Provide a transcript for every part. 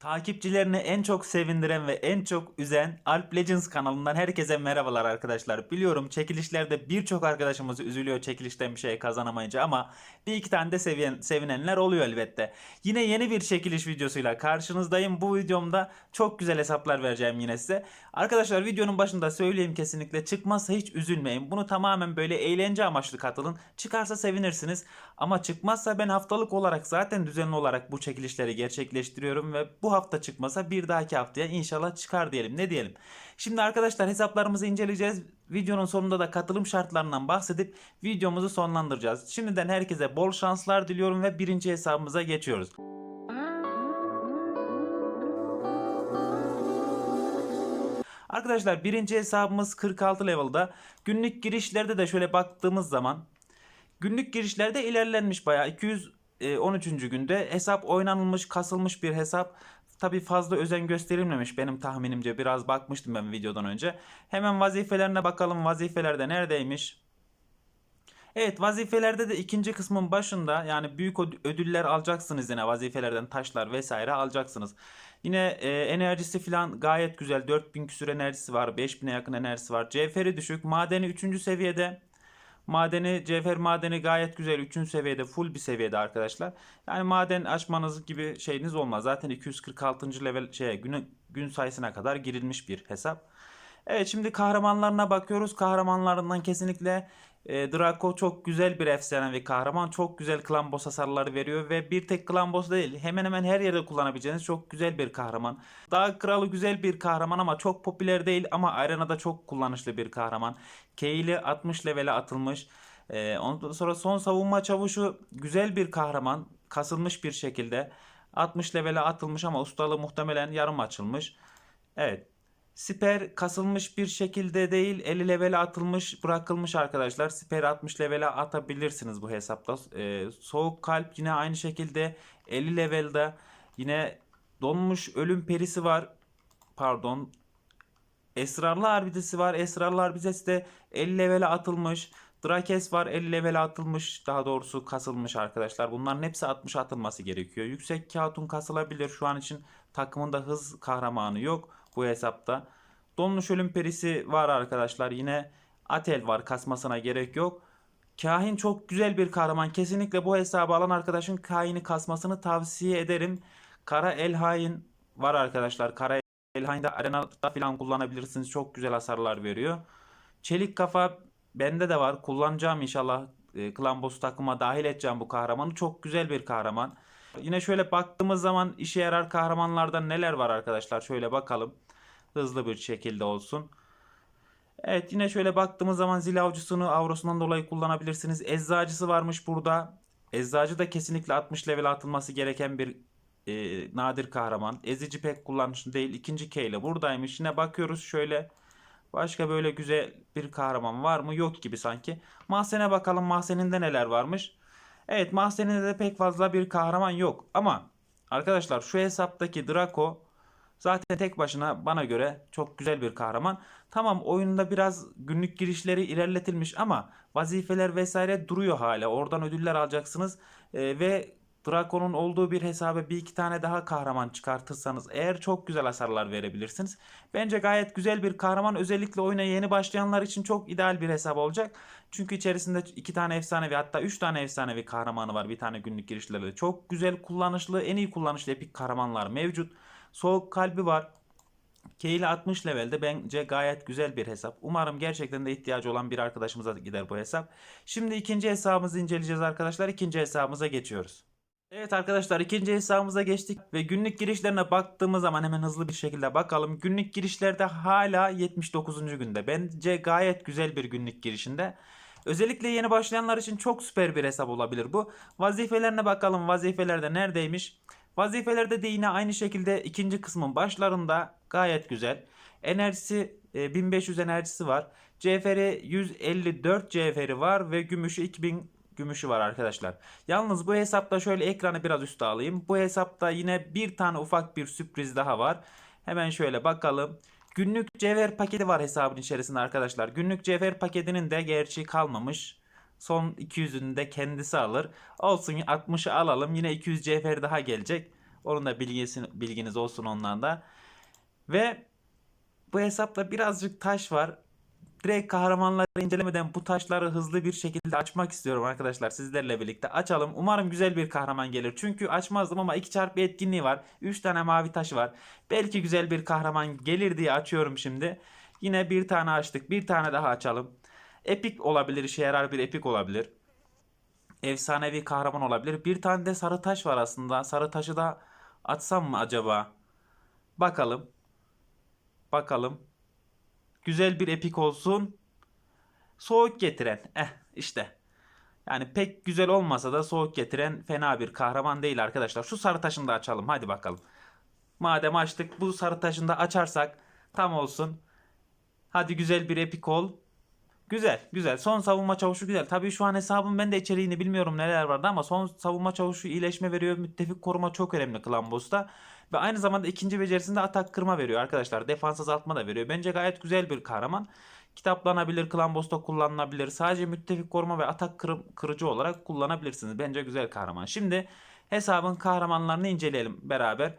Takipçilerini en çok sevindiren ve en çok üzen Alp Legends kanalından herkese merhabalar arkadaşlar. Biliyorum çekilişlerde birçok arkadaşımız üzülüyor çekilişten bir şey kazanamayınca ama bir iki tane de seviyen, sevinenler oluyor elbette. Yine yeni bir çekiliş videosuyla karşınızdayım. Bu videomda çok güzel hesaplar vereceğim yine size. Arkadaşlar videonun başında söyleyeyim kesinlikle çıkmazsa hiç üzülmeyin. Bunu tamamen böyle eğlence amaçlı katılın. Çıkarsa sevinirsiniz. Ama çıkmazsa ben haftalık olarak zaten düzenli olarak bu çekilişleri gerçekleştiriyorum ve bu hafta çıkmasa bir dahaki haftaya inşallah çıkar diyelim. Ne diyelim? Şimdi arkadaşlar hesaplarımızı inceleyeceğiz. Videonun sonunda da katılım şartlarından bahsedip videomuzu sonlandıracağız. Şimdiden herkese bol şanslar diliyorum ve birinci hesabımıza geçiyoruz. Arkadaşlar birinci hesabımız 46 level'da. Günlük girişlerde de şöyle baktığımız zaman günlük girişlerde ilerlenmiş bayağı 213. günde hesap oynanılmış kasılmış bir hesap. Tabi fazla özen gösterilmemiş benim tahminimce biraz bakmıştım ben videodan önce. Hemen vazifelerine bakalım vazifelerde neredeymiş? Evet vazifelerde de ikinci kısmın başında yani büyük öd- ödüller alacaksınız yine vazifelerden taşlar vesaire alacaksınız. Yine e, enerjisi falan gayet güzel 4000 küsür enerjisi var 5000'e yakın enerjisi var. Cevheri düşük madeni 3. seviyede. Madeni cevher madeni gayet güzel 3. seviyede full bir seviyede arkadaşlar. Yani maden açmanız gibi şeyiniz olmaz. Zaten 246. level şeye gün, gün sayısına kadar girilmiş bir hesap. Evet şimdi kahramanlarına bakıyoruz. Kahramanlarından kesinlikle e, Draco çok güzel bir efsanevi kahraman. Çok güzel klan boss hasarları veriyor ve bir tek klan boss değil hemen hemen her yerde kullanabileceğiniz çok güzel bir kahraman. Dağ kralı güzel bir kahraman ama çok popüler değil ama arenada çok kullanışlı bir kahraman. Kayle'i 60 levele atılmış. E, ondan sonra son savunma çavuşu güzel bir kahraman. Kasılmış bir şekilde. 60 levele atılmış ama ustalığı muhtemelen yarım açılmış. Evet. Siper kasılmış bir şekilde değil 50 levele atılmış bırakılmış arkadaşlar. Siper 60 levele atabilirsiniz bu hesapta. Ee, soğuk kalp yine aynı şekilde 50 levelde. Yine donmuş ölüm perisi var. Pardon. Esrarlı harbidesi var. Esrarlı harbidesi de 50 levele atılmış. Drakes var 50 levele atılmış. Daha doğrusu kasılmış arkadaşlar. Bunların hepsi 60 atılması gerekiyor. Yüksek Hatun kasılabilir. Şu an için takımında hız kahramanı yok bu hesapta. Donmuş ölüm perisi var arkadaşlar. Yine Atel var kasmasına gerek yok. Kahin çok güzel bir kahraman. Kesinlikle bu hesabı alan arkadaşın kahini kasmasını tavsiye ederim. Kara El Hain var arkadaşlar. Kara El Hain'de arenada falan kullanabilirsiniz. Çok güzel hasarlar veriyor. Çelik kafa bende de var. Kullanacağım inşallah. E, Klan Boss takıma dahil edeceğim bu kahramanı. Çok güzel bir kahraman. Yine şöyle baktığımız zaman işe yarar kahramanlarda neler var arkadaşlar? Şöyle bakalım. Hızlı bir şekilde olsun. Evet yine şöyle baktığımız zaman zil avcısını avrosundan dolayı kullanabilirsiniz. Eczacısı varmış burada. Eczacı da kesinlikle 60 level atılması gereken bir e, nadir kahraman. Ezici pek kullanışlı değil. İkinci K ile buradaymış. Yine bakıyoruz şöyle. Başka böyle güzel bir kahraman var mı? Yok gibi sanki. Mahzene bakalım mahzeninde neler varmış. Evet mahzeninde de pek fazla bir kahraman yok. Ama arkadaşlar şu hesaptaki Draco zaten tek başına bana göre çok güzel bir kahraman. Tamam oyunda biraz günlük girişleri ilerletilmiş ama vazifeler vesaire duruyor hala. Oradan ödüller alacaksınız. Ee, ve Draco'nun olduğu bir hesaba bir iki tane daha kahraman çıkartırsanız eğer çok güzel hasarlar verebilirsiniz. Bence gayet güzel bir kahraman. Özellikle oyuna yeni başlayanlar için çok ideal bir hesap olacak. Çünkü içerisinde iki tane efsanevi hatta üç tane efsanevi kahramanı var bir tane günlük girişlerle. Çok güzel kullanışlı, en iyi kullanışlı epik kahramanlar mevcut. Soğuk kalbi var. Kayla 60 levelde bence gayet güzel bir hesap. Umarım gerçekten de ihtiyacı olan bir arkadaşımıza gider bu hesap. Şimdi ikinci hesabımızı inceleyeceğiz arkadaşlar. İkinci hesabımıza geçiyoruz. Evet arkadaşlar ikinci hesabımıza geçtik ve günlük girişlerine baktığımız zaman hemen hızlı bir şekilde bakalım. Günlük girişlerde hala 79. günde. Bence gayet güzel bir günlük girişinde. Özellikle yeni başlayanlar için çok süper bir hesap olabilir bu. Vazifelerine bakalım vazifelerde neredeymiş? Vazifelerde de yine aynı şekilde ikinci kısmın başlarında gayet güzel. Enerjisi e, 1500 enerjisi var. Cevheri 154 cevheri var ve gümüşü 2000 gümüşü var arkadaşlar. Yalnız bu hesapta şöyle ekranı biraz üste alayım. Bu hesapta yine bir tane ufak bir sürpriz daha var. Hemen şöyle bakalım. Günlük cevher paketi var hesabın içerisinde arkadaşlar. Günlük cevher paketinin de gerçi kalmamış. Son 200'ünü de kendisi alır. Olsun 60'ı alalım. Yine 200 cevher daha gelecek. Onun da bilgisi, bilginiz olsun ondan da. Ve bu hesapta birazcık taş var. Direkt kahramanları incelemeden bu taşları hızlı bir şekilde açmak istiyorum arkadaşlar sizlerle birlikte. Açalım. Umarım güzel bir kahraman gelir. Çünkü açmazdım ama 2 çarpı etkinliği var. 3 tane mavi taş var. Belki güzel bir kahraman gelir diye açıyorum şimdi. Yine bir tane açtık. Bir tane daha açalım. Epik olabilir. işe yarar bir epik olabilir. Efsanevi kahraman olabilir. Bir tane de sarı taş var aslında. Sarı taşı da açsam mı acaba? Bakalım. Bakalım. Güzel bir epik olsun. Soğuk getiren. Eh işte. Yani pek güzel olmasa da soğuk getiren fena bir kahraman değil arkadaşlar. Şu sarı taşını da açalım. Hadi bakalım. Madem açtık bu sarı taşını da açarsak tam olsun. Hadi güzel bir epik ol. Güzel, güzel. Son savunma çavuşu güzel. Tabii şu an hesabım ben de içeriğini bilmiyorum neler vardı ama son savunma çavuşu iyileşme veriyor. Müttefik koruma çok önemli Clan Boss'ta. Ve aynı zamanda ikinci becerisinde atak kırma veriyor arkadaşlar. Defans azaltma da veriyor. Bence gayet güzel bir kahraman. Kitaplanabilir, Clan Boss'ta kullanılabilir. Sadece müttefik koruma ve atak kırı- kırıcı olarak kullanabilirsiniz. Bence güzel kahraman. Şimdi hesabın kahramanlarını inceleyelim beraber.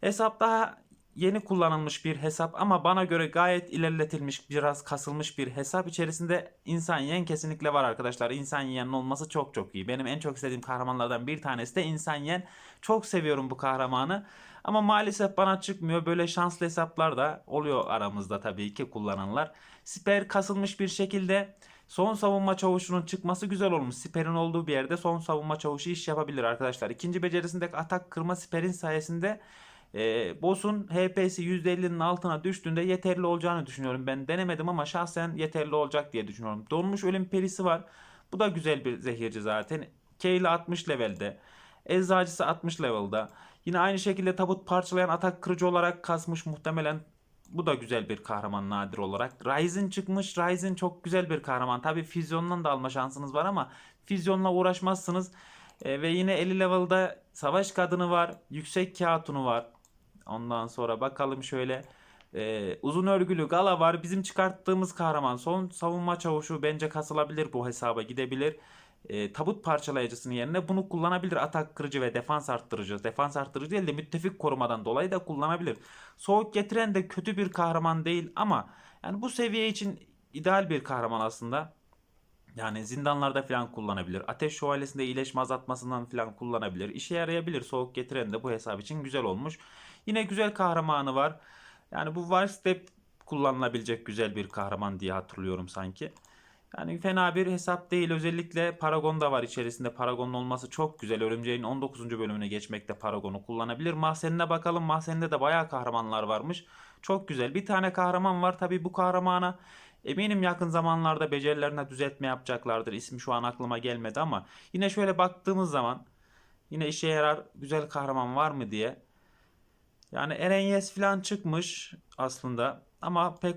Hesap daha yeni kullanılmış bir hesap ama bana göre gayet ilerletilmiş, biraz kasılmış bir hesap. İçerisinde insan yiyen kesinlikle var arkadaşlar. İnsan yiyenin olması çok çok iyi. Benim en çok istediğim kahramanlardan bir tanesi de insan yiyen. Çok seviyorum bu kahramanı. Ama maalesef bana çıkmıyor. Böyle şanslı hesaplar da oluyor aramızda tabii ki kullananlar. Siper kasılmış bir şekilde son savunma çavuşunun çıkması güzel olmuş. Siperin olduğu bir yerde son savunma çavuşu iş yapabilir arkadaşlar. İkinci becerisindeki atak kırma siperin sayesinde e, boss'un HP'si %50'nin altına düştüğünde yeterli olacağını düşünüyorum. Ben denemedim ama şahsen yeterli olacak diye düşünüyorum. Donmuş ölüm perisi var. Bu da güzel bir zehirci zaten. Kayla 60 levelde. Eczacısı 60 level'da. Yine aynı şekilde tabut parçalayan atak kırıcı olarak kasmış muhtemelen. Bu da güzel bir kahraman nadir olarak. Ryzen çıkmış. Ryzen çok güzel bir kahraman. Tabi füzyondan da alma şansınız var ama füzyonla uğraşmazsınız. E, ve yine 50 level'da savaş kadını var. Yüksek kağıtunu var. Ondan sonra bakalım şöyle. Ee, uzun örgülü Gala var. Bizim çıkarttığımız kahraman. Son savunma çavuşu bence kasılabilir bu hesaba gidebilir. Ee, tabut parçalayıcısının yerine bunu kullanabilir. Atak kırıcı ve defans arttırıcı. Defans arttırıcı değil de müttefik korumadan dolayı da kullanabilir. Soğuk getiren de kötü bir kahraman değil ama yani bu seviye için ideal bir kahraman aslında. Yani zindanlarda falan kullanabilir. Ateş şövalyesinde iyileşme azaltmasından falan kullanabilir. İşe yarayabilir. Soğuk getiren de bu hesap için güzel olmuş. Yine güzel kahramanı var. Yani bu War Step kullanılabilecek güzel bir kahraman diye hatırlıyorum sanki. Yani fena bir hesap değil. Özellikle Paragon da var içerisinde. Paragon'un olması çok güzel. Örümceğin 19. bölümüne geçmekte Paragon'u kullanabilir. Mahzenine bakalım. Mahzeninde de bayağı kahramanlar varmış. Çok güzel. Bir tane kahraman var. Tabii bu kahramana eminim yakın zamanlarda becerilerine düzeltme yapacaklardır. İsmi şu an aklıma gelmedi ama yine şöyle baktığımız zaman yine işe yarar güzel kahraman var mı diye yani Eren Yes falan çıkmış aslında ama pek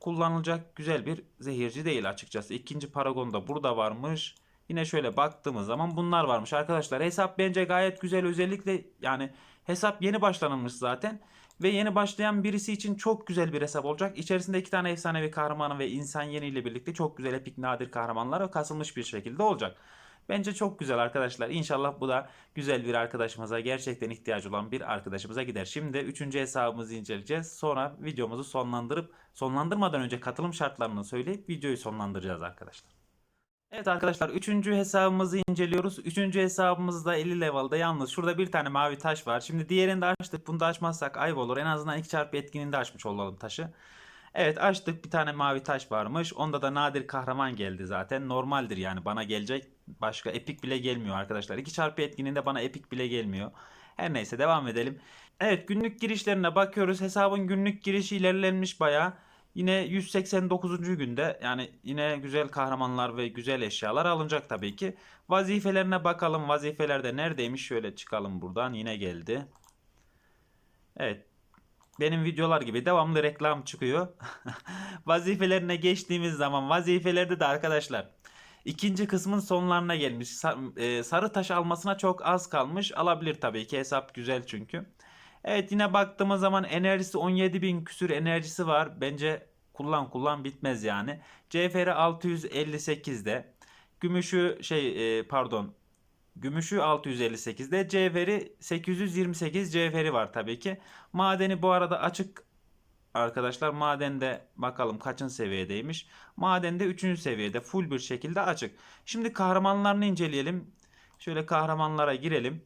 kullanılacak güzel bir zehirci değil açıkçası. İkinci Paragon da burada varmış. Yine şöyle baktığımız zaman bunlar varmış arkadaşlar. Hesap bence gayet güzel özellikle yani hesap yeni başlanılmış zaten. Ve yeni başlayan birisi için çok güzel bir hesap olacak. İçerisinde iki tane efsanevi kahramanı ve insan yeni ile birlikte çok güzel epik nadir kahramanlar kasılmış bir şekilde olacak. Bence çok güzel arkadaşlar. İnşallah bu da güzel bir arkadaşımıza gerçekten ihtiyacı olan bir arkadaşımıza gider. Şimdi 3. hesabımızı inceleyeceğiz. Sonra videomuzu sonlandırıp sonlandırmadan önce katılım şartlarını söyleyip videoyu sonlandıracağız arkadaşlar. Evet arkadaşlar 3. hesabımızı inceliyoruz. 3. hesabımızda 50 level'da yalnız şurada bir tane mavi taş var. Şimdi diğerini de açtık. Bunu da açmazsak ayıp olur. En azından 2 çarpı etkinliğinde açmış olalım taşı. Evet açtık bir tane mavi taş varmış. Onda da nadir kahraman geldi zaten. Normaldir yani bana gelecek. Başka epik bile gelmiyor arkadaşlar. 2 çarpı etkinliğinde bana epik bile gelmiyor. Her neyse devam edelim. Evet günlük girişlerine bakıyoruz. Hesabın günlük girişi ilerlenmiş baya. Yine 189. günde yani yine güzel kahramanlar ve güzel eşyalar alınacak tabii ki. Vazifelerine bakalım. Vazifelerde neredeymiş? Şöyle çıkalım buradan. Yine geldi. Evet benim videolar gibi devamlı reklam çıkıyor. Vazifelerine geçtiğimiz zaman vazifelerde de arkadaşlar ikinci kısmın sonlarına gelmiş. e, Sarı taş almasına çok az kalmış. Alabilir tabii ki hesap güzel çünkü. Evet yine baktığımız zaman enerjisi 17.000 küsür enerjisi var. Bence kullan kullan bitmez yani. CFR 658'de. Gümüşü şey e, pardon Gümüşü 658'de. Cevheri 828 cevheri var tabii ki. Madeni bu arada açık arkadaşlar. Madende bakalım kaçın seviyedeymiş. Madende 3. seviyede full bir şekilde açık. Şimdi kahramanlarını inceleyelim. Şöyle kahramanlara girelim.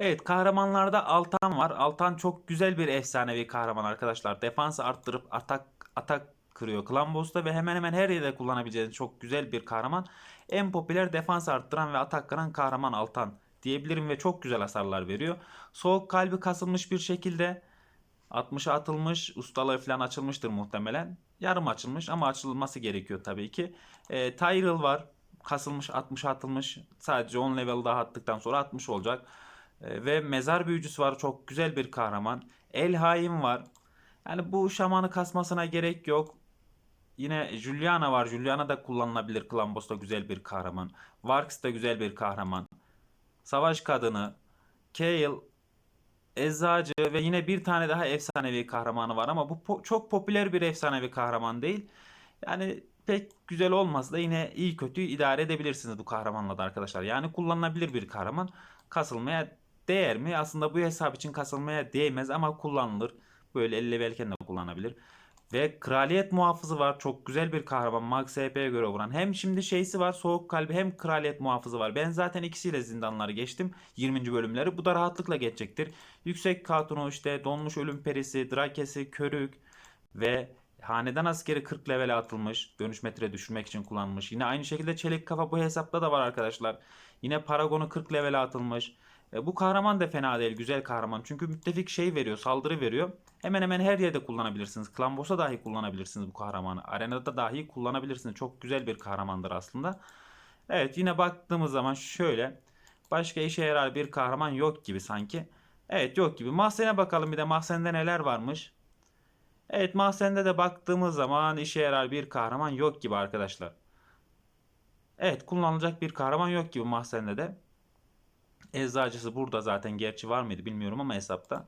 Evet kahramanlarda Altan var. Altan çok güzel bir efsanevi kahraman arkadaşlar. Defansı arttırıp atak atak kırıyor Clan ve hemen hemen her yerde kullanabileceğiniz çok güzel bir kahraman. En popüler defans arttıran ve atak kıran kahraman Altan diyebilirim ve çok güzel hasarlar veriyor. Soğuk kalbi kasılmış bir şekilde 60'a atılmış. Ustaları falan açılmıştır muhtemelen. Yarım açılmış ama açılması gerekiyor tabii ki. E, Tyrell var. Kasılmış 60'a atılmış. Sadece 10 level daha attıktan sonra 60 olacak. E, ve mezar büyücüsü var. Çok güzel bir kahraman. El Haim var. Yani bu şamanı kasmasına gerek yok. Yine Juliana var. Juliana da kullanılabilir. Klambos'ta güzel bir kahraman. Varks da güzel bir kahraman. Savaş kadını. Kayle. Eczacı ve yine bir tane daha efsanevi kahramanı var ama bu po- çok popüler bir efsanevi kahraman değil. Yani pek güzel olmasa da yine iyi kötü idare edebilirsiniz bu kahramanla da arkadaşlar. Yani kullanılabilir bir kahraman. Kasılmaya değer mi? Aslında bu hesap için kasılmaya değmez ama kullanılır. Böyle 50 levelken de kullanabilir. Ve kraliyet muhafızı var. Çok güzel bir kahraman. Max HP'ye göre vuran. Hem şimdi şeysi var. Soğuk kalbi hem kraliyet muhafızı var. Ben zaten ikisiyle zindanları geçtim. 20. bölümleri. Bu da rahatlıkla geçecektir. Yüksek katunu işte donmuş ölüm perisi, drakesi, körük ve hanedan askeri 40 levele atılmış. Dönüş metre düşürmek için kullanılmış. Yine aynı şekilde çelik kafa bu hesapta da var arkadaşlar. Yine paragonu 40 levele atılmış. E, bu kahraman da fena değil. Güzel kahraman. Çünkü müttefik şey veriyor. Saldırı veriyor. Hemen hemen her yerde kullanabilirsiniz. Boss'a dahi kullanabilirsiniz bu kahramanı. Arenada dahi kullanabilirsiniz. Çok güzel bir kahramandır aslında. Evet yine baktığımız zaman şöyle. Başka işe yarar bir kahraman yok gibi sanki. Evet yok gibi. Mahzene bakalım bir de mahzende neler varmış. Evet mahzende de baktığımız zaman işe yarar bir kahraman yok gibi arkadaşlar. Evet kullanılacak bir kahraman yok gibi mahzende de. Eczacısı burada zaten gerçi var mıydı bilmiyorum ama hesapta.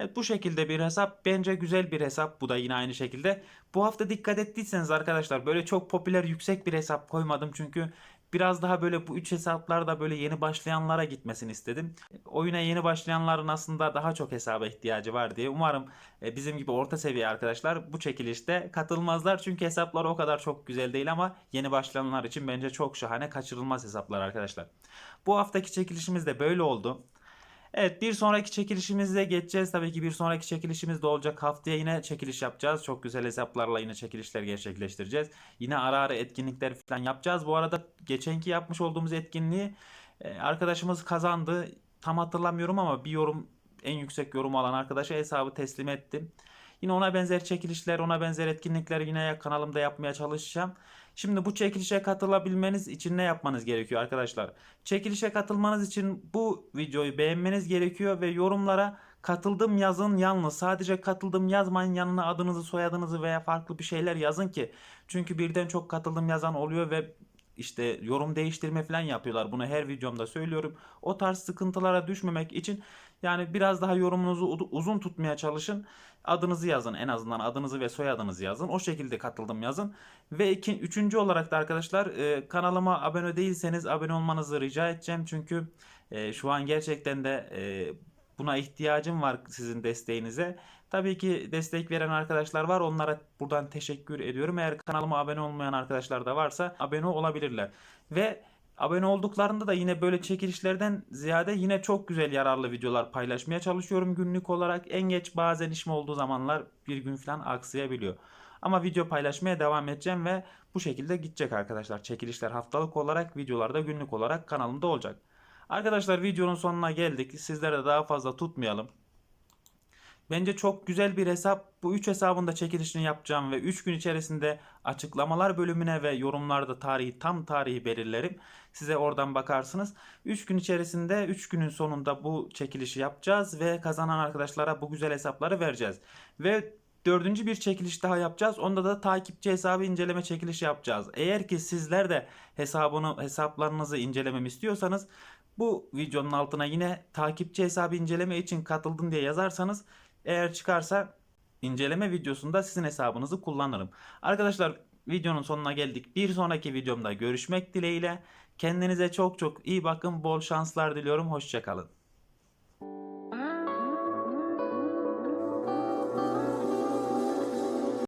Evet bu şekilde bir hesap bence güzel bir hesap. Bu da yine aynı şekilde. Bu hafta dikkat ettiyseniz arkadaşlar böyle çok popüler yüksek bir hesap koymadım. Çünkü biraz daha böyle bu üç hesaplarda böyle yeni başlayanlara gitmesini istedim. Oyuna yeni başlayanların aslında daha çok hesaba ihtiyacı var diye. Umarım e, bizim gibi orta seviye arkadaşlar bu çekilişte katılmazlar. Çünkü hesaplar o kadar çok güzel değil ama yeni başlayanlar için bence çok şahane kaçırılmaz hesaplar arkadaşlar. Bu haftaki çekilişimiz de böyle oldu. Evet bir sonraki çekilişimizde geçeceğiz. Tabii ki bir sonraki çekilişimiz de olacak. Haftaya yine çekiliş yapacağız. Çok güzel hesaplarla yine çekilişler gerçekleştireceğiz. Yine ara ara etkinlikler falan yapacağız. Bu arada geçenki yapmış olduğumuz etkinliği e, arkadaşımız kazandı. Tam hatırlamıyorum ama bir yorum en yüksek yorum alan arkadaşa hesabı teslim ettim. Yine ona benzer çekilişler, ona benzer etkinlikler yine kanalımda yapmaya çalışacağım. Şimdi bu çekilişe katılabilmeniz için ne yapmanız gerekiyor arkadaşlar? Çekilişe katılmanız için bu videoyu beğenmeniz gerekiyor ve yorumlara katıldım yazın yalnız. Sadece katıldım yazmayın yanına adınızı, soyadınızı veya farklı bir şeyler yazın ki. Çünkü birden çok katıldım yazan oluyor ve işte yorum değiştirme falan yapıyorlar. Bunu her videomda söylüyorum. O tarz sıkıntılara düşmemek için yani biraz daha yorumunuzu uzun tutmaya çalışın. Adınızı yazın en azından adınızı ve soyadınızı yazın. O şekilde katıldım yazın. Ve iki, üçüncü olarak da arkadaşlar e, kanalıma abone değilseniz abone olmanızı rica edeceğim. Çünkü e, şu an gerçekten de e, buna ihtiyacım var sizin desteğinize. Tabii ki destek veren arkadaşlar var. Onlara buradan teşekkür ediyorum. Eğer kanalıma abone olmayan arkadaşlar da varsa abone olabilirler. Ve abone olduklarında da yine böyle çekilişlerden ziyade yine çok güzel yararlı videolar paylaşmaya çalışıyorum günlük olarak. En geç bazen işim olduğu zamanlar bir gün falan aksayabiliyor. Ama video paylaşmaya devam edeceğim ve bu şekilde gidecek arkadaşlar. Çekilişler haftalık olarak, videolarda günlük olarak kanalımda olacak. Arkadaşlar videonun sonuna geldik. Sizlere daha fazla tutmayalım. Bence çok güzel bir hesap. Bu 3 hesabın da çekilişini yapacağım ve 3 gün içerisinde açıklamalar bölümüne ve yorumlarda tarihi tam tarihi belirlerim. Size oradan bakarsınız. 3 gün içerisinde 3 günün sonunda bu çekilişi yapacağız ve kazanan arkadaşlara bu güzel hesapları vereceğiz. Ve dördüncü bir çekiliş daha yapacağız. Onda da takipçi hesabı inceleme çekilişi yapacağız. Eğer ki sizler de hesabını hesaplarınızı incelememi istiyorsanız bu videonun altına yine takipçi hesabı inceleme için katıldın diye yazarsanız eğer çıkarsa inceleme videosunda sizin hesabınızı kullanırım. Arkadaşlar videonun sonuna geldik. Bir sonraki videomda görüşmek dileğiyle. Kendinize çok çok iyi bakın. Bol şanslar diliyorum. Hoşçakalın.